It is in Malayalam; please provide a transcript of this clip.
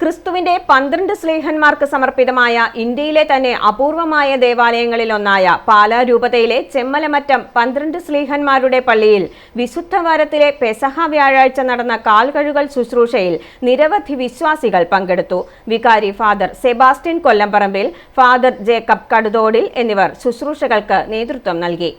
ക്രിസ്തുവിന്റെ പന്ത്രണ്ട് സ്ലേഹന്മാർക്ക് സമർപ്പിതമായ ഇന്ത്യയിലെ തന്നെ അപൂർവമായ ദേവാലയങ്ങളിലൊന്നായ പാലാ രൂപതയിലെ ചെമ്മലമറ്റം പന്ത്രണ്ട് സ്ലേഹന്മാരുടെ പള്ളിയിൽ വിശുദ്ധ വാരത്തിലെ പെസഹ വ്യാഴാഴ്ച നടന്ന കാൽകഴുകൽ ശുശ്രൂഷയിൽ നിരവധി വിശ്വാസികൾ പങ്കെടുത്തു. വികാരി father Sebastian Kollamparambil father Jacob Kaduthodil എന്നിവർ ശുശ്രൂഷകൾക്ക് നേതൃത്വം നൽകി.